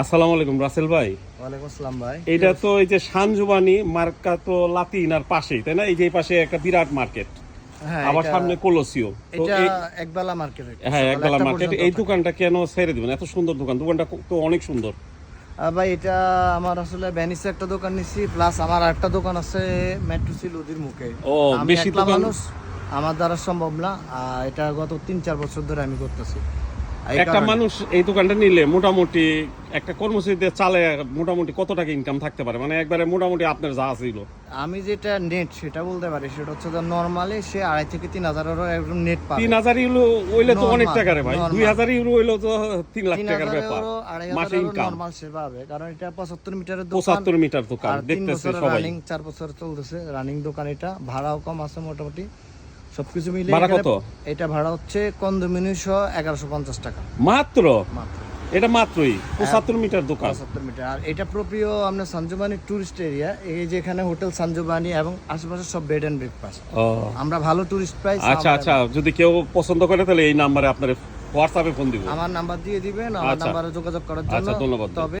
আসসালামু আলাইকুম রাসেল ভাই। ওয়ালাইকুম আসসালাম ভাই। এটা তো এই যে সানজুবানি মার্কা তো লাতিনার পাশেই তাই না? এই যে পাশে একটা বিরাট মার্কেট হ্যাঁ আবার সামনে কোলোসিও। এটা একবেলা মার্কেট হ্যাঁ একবেলা মার্কেট। এই দোকানটা কেন ছেড়ে দিবেন? এত সুন্দর দোকান দোকানটা তো অনেক সুন্দর। ভাই এটা আমার আসলে ভ্যানিসে একটা দোকান নিছি প্লাস আমার একটা দোকান আছে মেট্রো সি নদীর মুখে। ও, বেশি দোকান- আমার দ্বারা সম্ভব না এটা গত তিন চার বছর ধরে আমি করতেছি। একটা মানুষ এই দোকানটা নিলে মোটামুটি একটা কর্মসূচিতে চালে মোটামুটি কত টাকা ইনকাম থাকতে পারে? মানে একবারে মোটামুটি আপনার যা ছিল। আমি যেটা নেট সেটা বলতে পারি সেটা হচ্ছে নর্মালি সে আড়াই থেকে তিন হাজারেরও একদম নেট পাবে। তিন হাজার ইউরো হইলে তো অনেক টাকা রে ভাই। দুই হাজার ইউরো হইলেও তো তিন লাখ টাকার ব্যাপার। মাসে ইনকাম নর্মাল সে পাবে কারণ এটা পঁচাত্তর মিটারের দোকান। পঁচাত্তর মিটার দোকান দেখতেছে সবাই। রানিং চার বছর চলতেছে রানিং দোকান এটা। ভাড়াও কম আছে মোটামুটি। সবকিছু মিলে ভাড়া কত? এটা ভাড়া হচ্ছে কন্ডোমিনিয়াম সহ এগারোশো পঞ্চাশ টাকা। মাত্র? মাত্র। এটা মাত্রই পঁচাত্তর মিটার দোকান। পঁচাত্তর মিটার। আর এটা প্রপ্রিয় আপনার সানজুবানি টুরিস্ট এরিয়া এই যে এখানে হোটেল সানজুবানি এবং আশেপাশে সব বেড অ্যান্ড ব্রেকফাস্ট আমরা ভালো টুরিস্ট প্রাইস আচ্ছা আচ্ছা যদি কেউ পছন্দ করে তাহলে এই নাম্বারে আপনার হোয়াটসঅ্যাপে ফোন দিব। আমার নাম্বার দিয়ে দিবেন আমার নাম্বার নাম্বারে যোগাযোগ করার আচ্ছা, জন্য ধন্যবাদ। তবে